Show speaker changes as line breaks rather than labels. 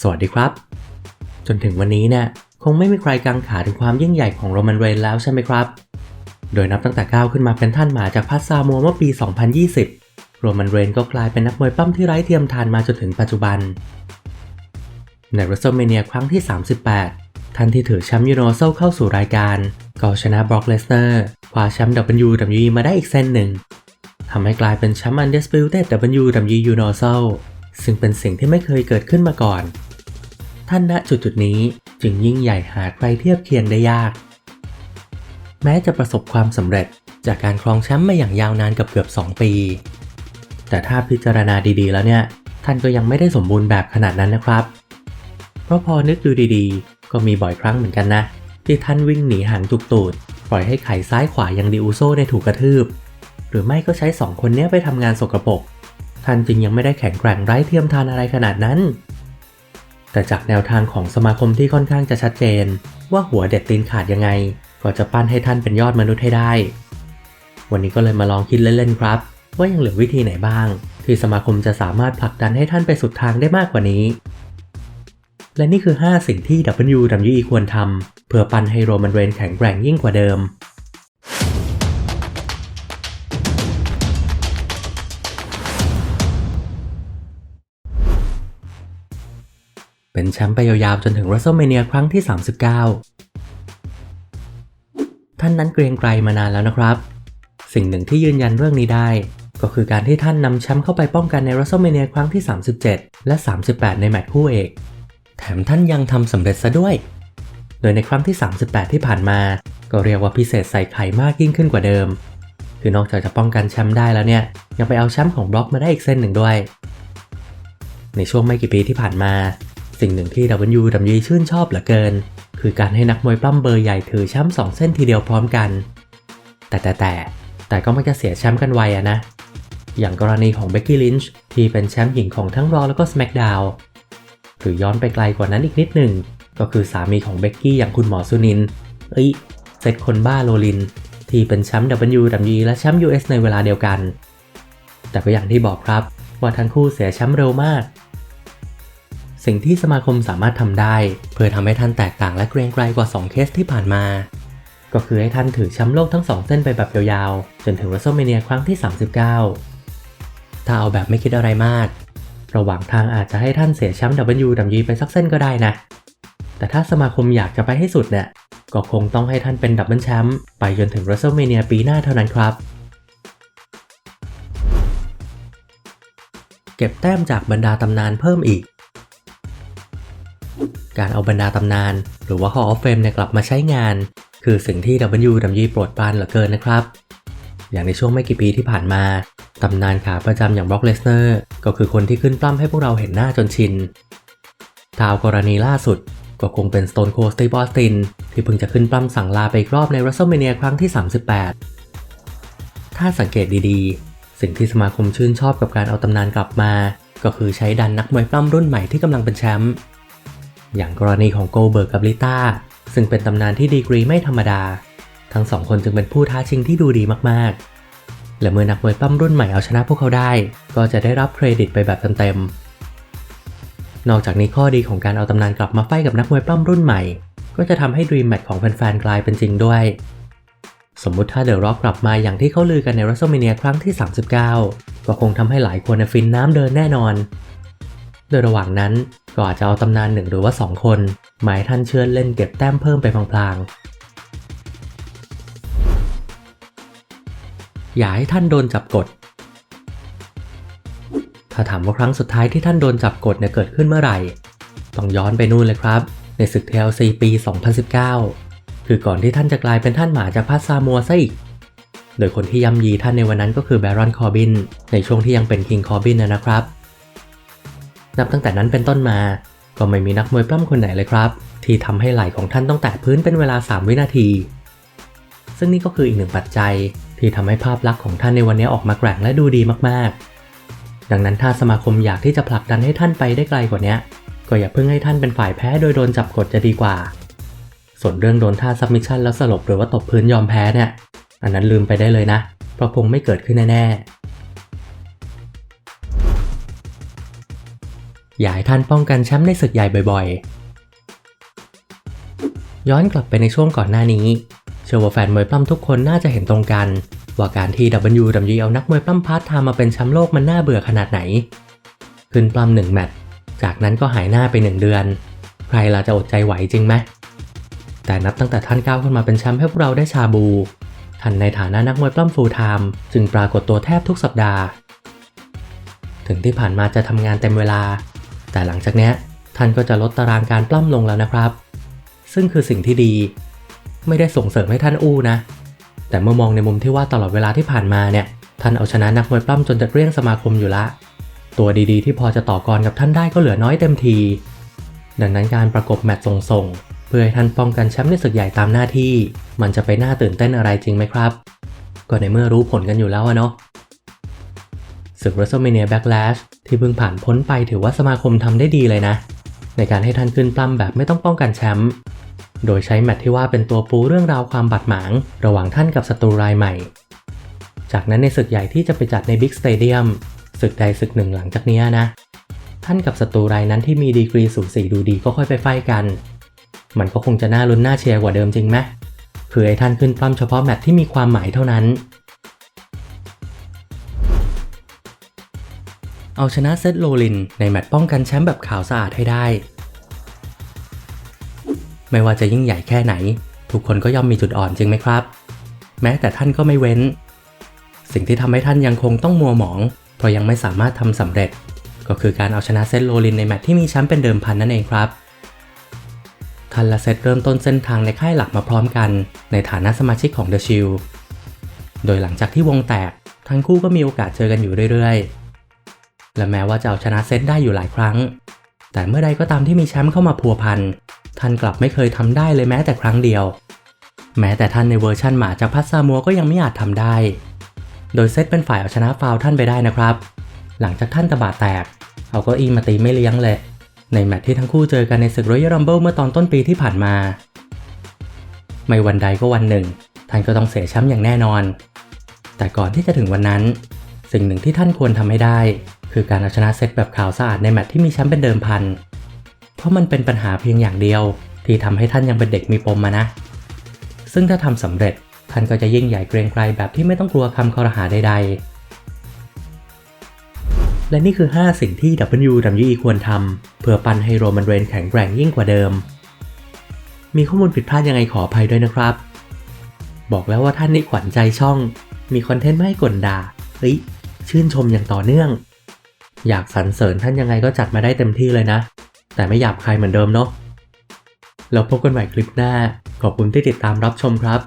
สวัสดีครับ จนถึงวันนี้เนี่ยคงไม่มีใครกังขาถึงความยิ่งใหญ่ของโรมันเรนแล้วใช่ไหมครับ โดยนับตั้งแต่ก้าวขึ้นมาเป็นท่านหมาจากพัสซามัวเมื่อปี 2020 โรมันเรนก็กลายเป็นนักมวยปั้มที่ไร้เทียมทานมาจนถึงปัจจุบัน ใน w r e s t l e m a n i a ครั้งที่ 38 ท่านที่ถือแชมป์ยูโนโซเข้าสู่รายการก็ชนะบล็อกเลสเนอร์คว้าแชมป์ WWE มาได้อีกเส้นหนึ่งทำให้กลายเป็นแชมป์ Undisputed WWE Universal ซึ่งเป็นสิ่งที่ไม่เคยเกิดขึ้นมาก่อน ท่านณจุดจุดนี้จึงยิ่งใหญ่หาใครเทียบเคียงได้ยาก แม้จะประสบความสำเร็จจากการครองแชมป์มาอย่างยาวนานกับเกือบ 2 ปี แต่ถ้าพิจารณาดีๆ แล้วเนี่ย ท่านก็ยังไม่ได้สมบูรณ์แบบขนาดนั้นนะครับ เพราะพอนึกดูดีๆ ก็มีบ่อยครั้งเหมือนกันนะ ที่ท่านวิ่งหนีหางตุกตูด ปล่อยให้ไข่ซ้ายขวายังดิอูโซได้ถูกกระทืบ หรือไม่ก็ใช้สองคนเนี้ยไปทำงานสกรปรกท่านจึงยังไม่ได้แข็งแกร่งไร้เทียมทานอะไรขนาดนั้น แต่จากแนวทางของสมาคมที่ค่อนข้างจะชัดเจน ว่าหัวเด็ดตีนขาดยังไง ก็จะปั้นให้ท่านเป็นยอดมนุษย์ให้ได้ วันนี้ก็เลยมาลองคิดเล่นๆครับ ว่ายังเหลือวิธีไหนบ้าง ที่สมาคมจะสามารถผลักดันให้ท่านไปสุดทางได้มากกว่านี้ และนี่คือ 5 สิ่งที่ WWE ควรทำเพื่อปั้นให้โรมันเรนแข็งแกร่งยิ่งกว่าเดิม เป็นแชมป์ไปยาวๆจนถึง WrestleMania ครั้งที่ 39 ท่านนั้นเกรียงไกรมานานแล้วนะครับ สิ่งหนึ่งที่ยืนยันเรื่องนี้ได้ ก็คือการที่ท่านนำแชมป์เข้าไปป้องกันใน WrestleMania ครั้งที่ 37 และ 38 ในแมตช์คู่เอก แถมท่านยังทำสำเร็จซะด้วย โดยในครั้งที่ 38 ที่ผ่านมา ก็เรียกว่าพิเศษใส่ไข่มากยิ่งขึ้นกว่าเดิม คือนอกจากจะป้องกันแชมป์ได้แล้วเนี่ย ยังไปเอาแชมป์ของบล็อกมาได้อีกเส้นหนึ่งด้วย ในช่วงไม่กี่ปีที่ผ่านมา สิ่งหนึ่งที่ WWE ชื่นชอบเหลือเกิน คือการให้นักมวยปล้ำเบอร์ใหญ่ถือแชมป์สองเส้นทีเดียวพร้อมกัน แต่แต่แต่แต่ก็มักจะเสียแชมป์กันไวอะนะ อย่างกรณีของเบกกี้ลินช์ที่เป็นแชมป์หญิงของทั้งรอแล้วก็ SmackDown หรือย้อนไปไกลกว่านั้นอีกนิดหนึ่งก็คือสามีของเบกกี้อย่างคุณหมอสุนิน เอ้ยเซตคนบ้าโรลิน ที่เป็นแชมป์ WWE และแชมป์ US ในเวลาเดียวกัน แต่ก็อย่างที่บอกครับว่าทั้งคู่เสียแชมป์เร็วมาก สิ่งที่สมาคมสามารถทำได้ เพื่อทำให้ท่านแตกต่างและเกรงไกรกว่า 2 เคสที่ผ่านมา ก็คือให้ท่านถือแชมป์โลกทั้ง 2 เส้นไปแบบยาวๆ จนถึง WrestleMania ครั้งที่ 39 ถ้าเอาแบบไม่คิดอะไรมาก ระหว่างทางอาจจะให้ท่านเสียแชมป์ WWE ไปสักเส้นก็ได้นะ แต่ถ้าสมาคมอยากจะไปให้สุดเนี่ยก็คงต้องให้ท่านเป็นดับเบิลแชมป์ไปจนถึง WrestleMania ปีหน้าเท่านั้นครับเก็บแต้มจากบรรดาตำนานเพิ่มอีก การเอาบรรดาตำนาน หรือว่า Hall of Fame เนี่ยกลับมาใช้งาน คือสิ่งที่ WWE โปรดปรานเหลือเกินนะครับ อย่างในช่วงไม่กี่ปีที่ผ่านมา ตำนานขาประจำอย่าง Brock Lesnar ก็คือคนที่ขึ้นปล้ำให้พวกเราเห็นหน้าจนชินถ้าเอากรณีล่าสุดก็คงเป็น Stone Cold Steve Austin ที่เพิ่งจะขึ้นปล้ำสั่งลาไปอีกรอบใน WrestleMania ครั้งที่ 38 ถ้าสังเกตดีๆ สิ่งที่สมาคมชื่นชอบกับการเอาตำนานกลับมา ก็คือใช้ดันนักมวยปล้ำรุ่นใหม่ที่กำลังเป็นแชมป์ อย่างกรณีของโกเบิร์กกับลิต้าซึ่งเป็นตำนานที่ดีกรีไม่ธรรมดา ทั้งสองคนจึงเป็นผู้ท้าชิงที่ดูดีมากๆ และเมื่อนักมวยปั้มรุ่นใหม่เอาชนะพวกเขาได้ ก็จะได้รับเครดิตไปแบบเต็มๆ นอกจากนี้ข้อดีของการเอาตำนานกลับมาไฟกับนักมวยปั้มรุ่นใหม่ ก็จะทำให้ดรีมแมตช์ของแฟนๆกลายเป็นจริงด้วย สมมุติถ้าเดอะร็อกกลับมาอย่างที่เขาลือกันใน WrestleMania ครั้งที่ 39 ก็คงทำให้หลายคนฟินน้ำเดินแน่นอน ดยระหว่างนั้นก็อาจจะเอาตำนานหนึ่งหรือว่า 2 คนหมายท่านเชิญเล่นเก็บแต้มเพิ่มไปพลางๆ อย่าให้ท่านโดนจับกด ถ้าถามว่าครั้งสุดท้ายที่ท่านโดนจับกดเนี่ยเกิดขึ้นเมื่อไหร่ ต้องย้อนไปนู่นเลยครับ ในศึก TLC ปี 2019 คือก่อนที่ท่านจะกลายเป็นท่านหมาจากพาซามัวซะอีกโดยคนที่ย่ำยีท่านในวันนั้นก็คือแบรอนคอร์บินในช่วงที่ยังเป็นคิงคอร์บินนะครับ นับตั้งแต่นั้นเป็นต้นมา ก็ไม่มีนักมวยปล้ำคนไหนเลยครับ ที่ทำให้ไหล่ของท่านต้องแตะพื้นเป็นเวลา 3 วินาที ซึ่งนี่ก็คืออีกหนึ่งปัจจัยที่ทำให้ภาพลักษณ์ของท่านในวันนี้ออกมาแกร่งและดูดีมากๆ ดังนั้นถ้าสมาคมอยากที่จะผลักดันให้ท่านไปได้ไกลกว่านี้ก็อย่าเพิ่งให้ท่านเป็นฝ่ายแพ้โดยโดนจับกดจะดีกว่า ส่วนเรื่องโดนท่าซับมิชชั่นแล้วสลบหรือว่าตบพื้นยอมแพ้เนี่ย อันนั้นลืมไปได้เลยนะ เพราะคงไม่เกิดขึ้นแน่ อยากให้ท่านป้องกันแชมป์ในศึกใหญ่บ่อยๆ ย้อนกลับไปในช่วงก่อนหน้านี้ เชื่อว่าแฟนมวยปล้ำทุกคนน่าจะเห็นตรงกัน ว่าการที่ WWE เอานักมวยปล้ำพาร์ทไทม์มาเป็นแชมป์โลกมันน่าเบื่อขนาดไหน ขึ้นปล้ำหนึ่งแมตช์จากนั้นก็หายหน้าไปหนึ่งเดือน ใครล่ะจะอดใจไหวจริงไหมแต่นับตั้งแต่ท่านก้าวขึ้นมาเป็นแชมป์ให้พวกเราได้ชาบู ท่านในฐานะนักมวยปล้ำฟูลไทม์จึงปรากฏตัวแทบทุกสัปดาห์ ถึงที่ผ่านมาจะทำงานเต็มเวลา แต่หลังจากนี้ท่านก็จะลดตารางการปล้ำลงแล้วนะครับ ซึ่งคือสิ่งที่ดี ไม่ได้ส่งเสริมให้ท่านอู้นะ แต่เมื่อมองในมุมที่ว่าตลอดเวลาที่ผ่านมาเนี่ยท่านเอาชนะนักมวยปล้ำจนจะเกลี้ยงสมาคมอยู่ละ ตัวดีๆ ที่พอจะต่อกรกับท่านได้ก็เหลือน้อยเต็มที ดังนั้นการประกบแมตช์ส่งๆเพื่อให้ท่านป้องกันแชมป์ในศึกใหญ่ตามหน้าที่ มันจะไปน่าตื่นเต้นอะไรจริงไหมครับ ก็ในเมื่อรู้ผลกันอยู่แล้วเนาะศึก WrestleMania Backlash ที่เพิ่งผ่านพ้นไปถือว่าสมาคมทำได้ดีเลยนะ ในการให้ท่านขึ้นปล้ำแบบไม่ต้องป้องกันแชมป์โดยใช้แมตที่ว่าเป็นตัวปูเรื่องราวความบาดหมาง ระหว่างท่านกับศัตรูรายใหม่ จากนั้นในศึกใหญ่ที่จะไปจัดในบิ๊กสเตเดียมศึกใดศึกหนึ่งหลังจากนี้นะ ท่านกับศัตรูรายนั้นที่มีดีกรีสูสีดูดีก็ค่อยไปไฟกัน มันก็คงจะน่าลุ้นน่าเชียร์กว่าเดิมจริงไหมคือให้ท่านขึ้นปล้ำเฉพาะแมตที่มีความหมายเท่านั้น เอาชนะเซธโรลิน ในแมตช์ป้องกันแชมป์แบบขาวสะอาดให้ได้ ไม่ว่าจะยิ่งใหญ่แค่ไหน ทุกคนก็ย่อมมีจุดอ่อนจริงไหมครับ แม้แต่ท่านก็ไม่เว้น สิ่งที่ทำให้ท่านยังคงต้องมัวหมอง เพราะยังไม่สามารถทำสำเร็จ ก็คือการเอาชนะเซธโรลินในแมตช์ที่มีแชมป์เป็นเดิมพันนั่นเองครับท่านและเซธเริ่มต้นเส้นทางในค่ายหลักมาพร้อมกัน ในฐานะสมาชิกของ The Shield โดยหลังจากที่วงแตก ทั้งคู่ก็มีโอกาสเจอกันอยู่เรื่อยๆ และแม้ว่าจะเอาชนะเซธได้อยู่หลายครั้ง แต่เมื่อใดก็ตามที่มีแชมป์เข้ามาพัวพัน ท่านกลับไม่เคยทำได้เลยแม้แต่ครั้งเดียว แม้แต่ท่านในเวอร์ชั่นหมาจากพัสซามัวก็ยังไม่อาจทำได้ โดยเซตเป็นฝ่ายเอาชนะฟาวท่านไปได้นะครับ หลังจากท่านตะบาดแตก เอาเก็อีมาตีไม่เลี้ยงเลย ในแมตช์ที่ทั้งคู่เจอกันในศึก Royal Rumble เมื่อตอนต้นปีที่ผ่านมา ไม่วันใดก็วันหนึ่ง ท่านก็ต้องเสียแชมป์อย่างแน่นอน แต่ก่อนที่จะถึงวันนั้น สิ่งหนึ่งที่ท่านควรทำให้ได้ คือการเอาชนะเซตแบบขาวสะอาดในแมตช์ที่มีแชมป์เป็นเดิมพัน เพราะมันเป็นปัญหาเพียงอย่างเดียว ที่ทำให้ท่านยังเป็นเด็กมีปมมานะ ซึ่งถ้าทำสำเร็จท่านก็จะยิ่งใหญ่เกรงไกรแบบที่ไม่ต้องกลัวคำคอรหาใดๆ และนี่คือ 5 สิ่งที่ WWE ควรทำเพื่อปั้นให้โรมันเรนแข็งแกร่งยิ่งกว่าเดิม มีข้อมูลผิดพลาดยังไงขออภัยด้วยนะครับ บอกแล้วว่าท่านนี่ขวัญใจช่อง มีคอนเทนต์ไม่ให้กลด่าเฮ้ยชื่นชมอย่างต่อเนื่อง อยากสรรเสริญท่านยังไงก็จัดมาได้เต็มที่เลยนะ แต่ไม่หยาบคายเหมือนเดิมเนาะแล้วพบกันใหม่คลิปหน้า ขอบคุณที่ติดตามรับชมครับ